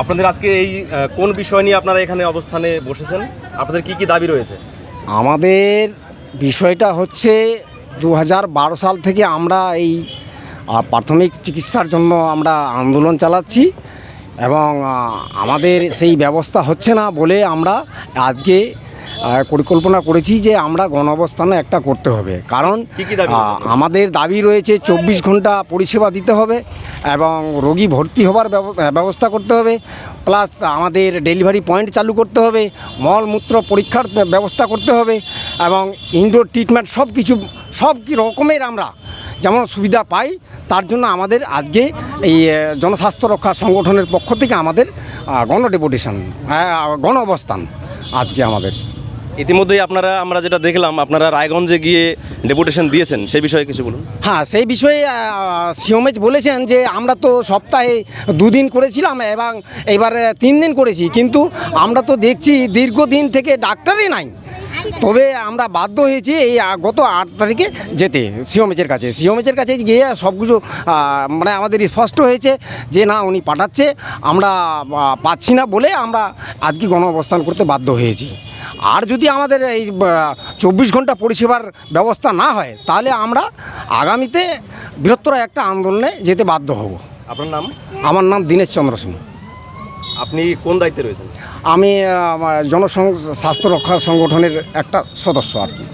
আপনাদের আজকে এই কোন বিষয় নিয়ে আপনারা এখানে অবস্থানে বসেছেন? আপনাদের কি কি দাবি রয়েছে? আমাদের বিষয়টা হচ্ছে দু হাজার বারো সাল থেকে আমরা এই প্রাথমিক চিকিৎসার জন্য আমরা আন্দোলন চালাচ্ছি এবং আমাদের সেই ব্যবস্থা হচ্ছে না বলে আমরা আজকে পরিকল্পনা করেছি যে আমরা গণঅবস্থানে একটা করতে হবে। কারণ? আমাদের দাবি রয়েছে চব্বিশ ঘণ্টা পরিষেবা দিতে হবে এবং রোগী ভর্তি হবার ব্যবস্থা করতে হবে। প্লাস আমাদের ডেলিভারি পয়েন্ট চালু করতে হবে মলমূত্র পরীক্ষার ব্যবস্থা করতে হবে এবং ইনডোর ট্রিটমেন্ট সব কিছু সব কি রকমের আমরা যেমন সুবিধা পাই তার জন্য আমাদের আজকে এই জনস্বাস্থ্য রক্ষা সংগঠনের পক্ষ থেকে আমাদের গণ ডেপুটেশন গণ অবস্থান আজকে আমাদের। ইতিমধ্যেই আপনারা, আমরা যেটা দেখলাম, আপনারা রায়গঞ্জে গিয়ে ডেপুটেশন দিয়েছেন, সেই বিষয়ে কিছু বলুন। হ্যাঁ সেই বিষয়ে সিওমেজ বলেছেন যে, আমরা তো সপ্তাহে দুদিন করেছিলাম এবং এবারে তিন দিন করেছি। কিন্তু আমরা তো দেখছি দীর্ঘদিন থেকে ডাক্তারই নাই। তবে আমরা বাধ্য হয়েছি এই গত আট তারিখে যেতে সিওমেজের কাছে। সিওমেজের কাছে গিয়ে সব কিছু মানে আমাদের স্পষ্ট হয়েছে যে, না, উনি পাঠাচ্ছে। আমরা পাচ্ছি না বলে আমরা আজকে গণ অবস্থান করতে বাধ্য হয়েছি। আর যদি আমাদের এই চব্বিশ ঘণ্টা পরিষেবার ব্যবস্থা না হয় তাহলে আমরা আগামীতে বৃহত্তর একটা আন্দোলনে যেতে বাধ্য হব। আপনার নাম? আমার নাম দীনেশ চন্দ্র সিং। আপনি কোন দায়িত্বে রয়েছেন? আমি জনসং স্বাস্থ্য রক্ষা সংগঠনের একটা সদস্য আর কি।